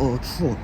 어 추워.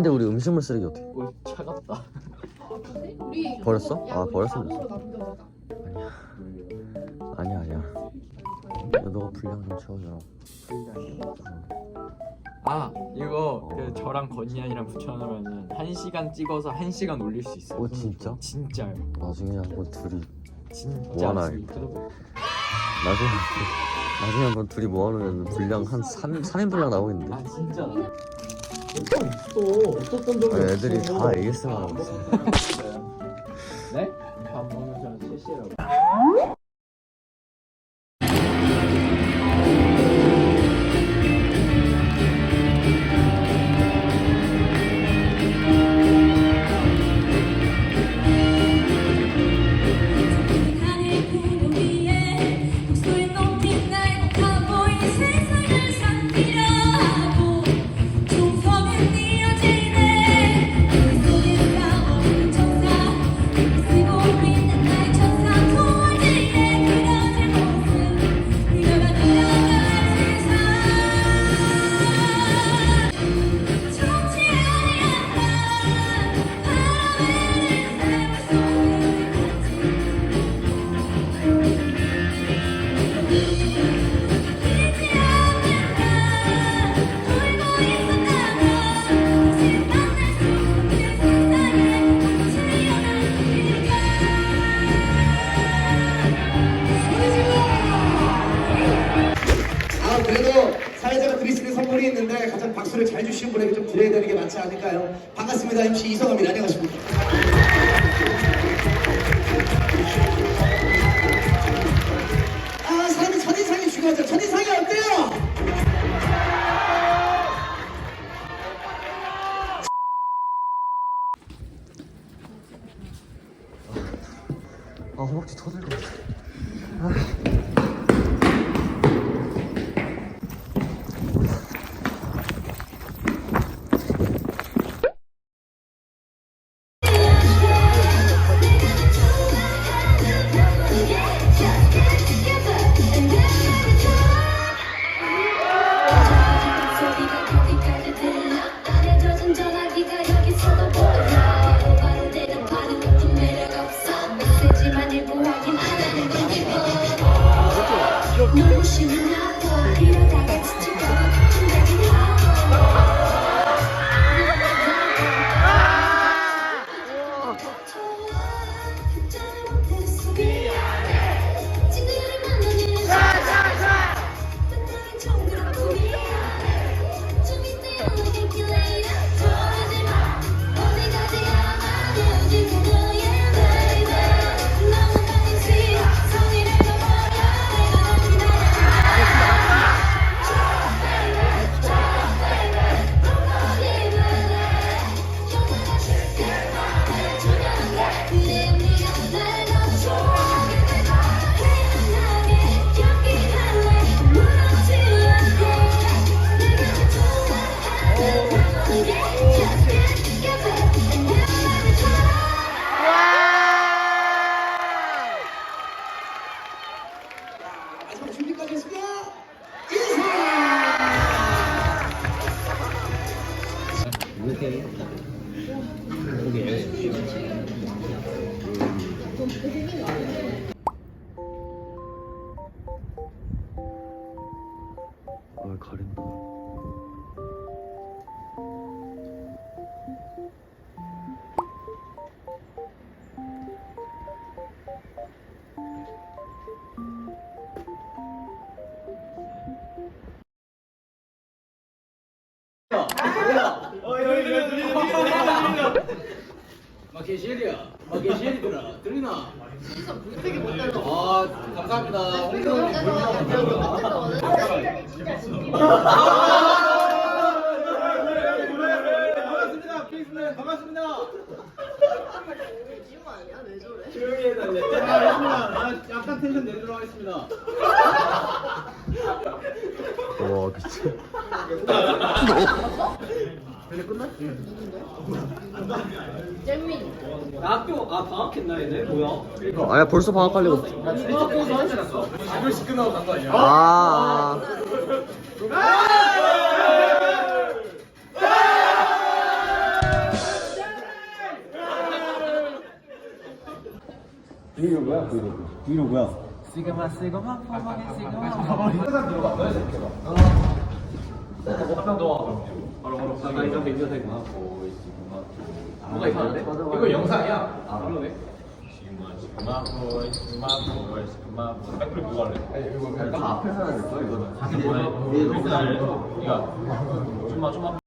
안돼 우리 음식물 쓰레기 어떻게? 뭐 차갑다. 우리 버렸어? 아, 버렸으면 됐어. 남겨보자. 아니야 아니야. 야, 너가 분량 좀 채워줘라. 아 이거 그 저랑 건이한이랑 붙여놓으면은 한 시간 찍어서 한 시간 올릴 수 있어요. 오 진짜? 진짜요. 나중에 한번 둘이 진짜. 뭐 하나 유튜브 나중에 나중에 한번 둘이 모아놓으면 분량 한 3, 3인 분량 나오겠는데? 아 진짜. 없어 없었던 적이 아니, 애들이 없어. 다 ASMR 하고 있어. 네? 밥 사람 실시라고. 그래도 사회자가 드릴 수 있는 선물이 있는데 가장 박수를 잘 주신 분에게 좀 드려야 되는 게 맞지 않을까요? 반갑습니다 MC 이성입니다 안녕하십니까 아 사람이 첫인상이 중요하죠 첫인상이 어때요? 아 허벅지 터질 것 같아. 소 아 가린다. 마케시엘이야. 마케시엘이더라. 들리나? 아 감사합니다. 홍콩이 반갑습니다. 피스맨 반갑습니다. 조용히 해달래. 아. 아, 약간 텐션 내리도록 하겠습니다. 와 미친 잼민. 학교 아 방학했나 얘네 뭐야? 아야 벌써 방학 가려고 학교에서 한줄 알았어. 4교시 끝나고 간 거 아니야? 아 시그마 시그마 포마게 시그마 뭐가 이상한데? 이거 영상이야. 아 그러네. 다 앞에 사야 될거 이거는 좀만 좀만